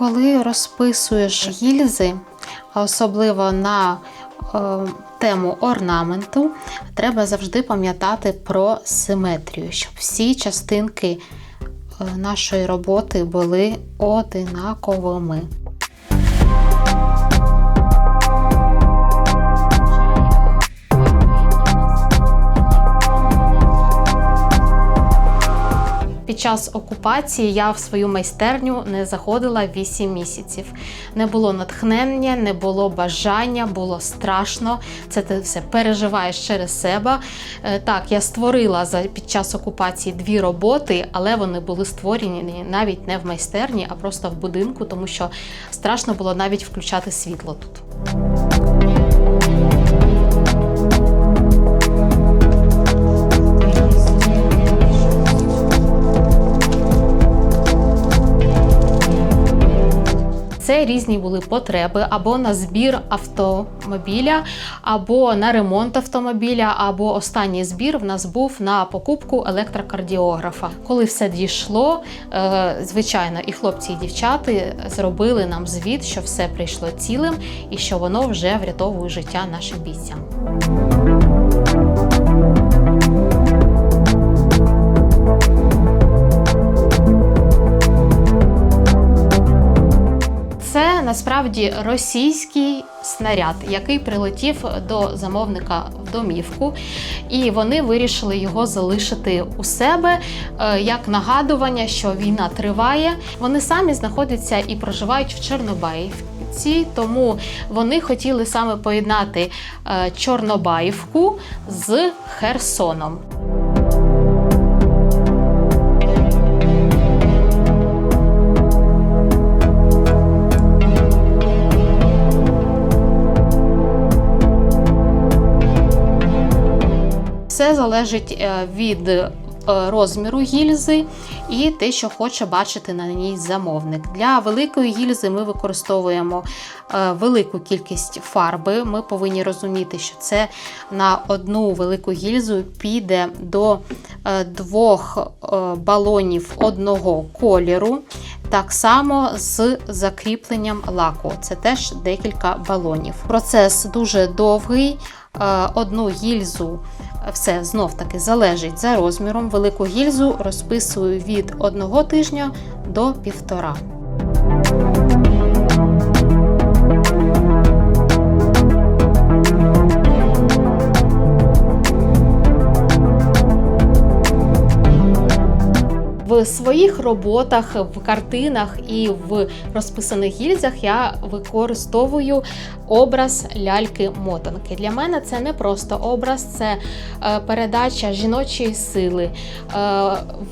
Коли розписуєш гільзи, а особливо на е, тему орнаменту, треба завжди пам'ятати про симетрію, щоб всі частинки е, нашої роботи були одинаковими. Час окупації я в свою майстерню не заходила 8 місяців. Не було натхнення, не було бажання, було страшно. Це ти все переживаєш через себе. Е, Так, я створила під час окупації дві роботи, але вони були створені навіть не в майстерні, а просто в будинку, тому що страшно було навіть включати світло тут. Це різні були потреби або на збір автомобіля, або на ремонт автомобіля, або останній збір в нас був на покупку електрокардіографа. Коли все дійшло, е, звичайно, і хлопці, і дівчата зробили нам звіт, що все прийшло цілим і що воно вже врятовує життя нашим бійцям. Насправді російський снаряд, який прилетів до замовника в домівку, і вони вирішили його залишити у себе е, як нагадування, що війна триває. Вони самі знаходяться і проживають в Чорнобаївці, тому вони хотіли саме поєднати е, Чорнобаївку з Херсоном. Все залежить е, від е, розміру гільзи і те, що хоче бачити на ній замовник. Для великої гільзи ми використовуємо е, велику кількість фарби. Ми повинні розуміти, що це на одну велику гільзу піде до двох балонів одного кольору. Так само з закріпленням лаку. Це теж декілька балонів. Процес дуже довгий. Е, Одну гільзу все знов таки залежить за розміром. Велику гільзу розписую від одного тижня до півтора. Своїх роботах, в картинах і в розписаних гільзах я використовую образ ляльки-мотанки. Для мене це не просто образ, це е, передача жіночої сили, е,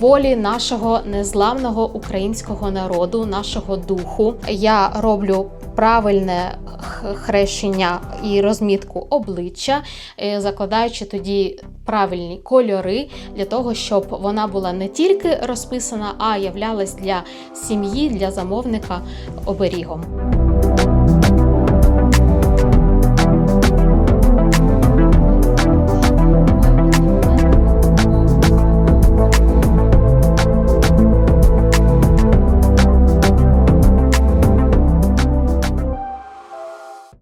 волі нашого незламного українського народу, нашого духу. Я роблю правильне хрещення і розмітку обличчя, е, закладаючи тоді правильні кольори для того, щоб вона була не тільки розписана, а являлась для сім'ї, для замовника оберігом.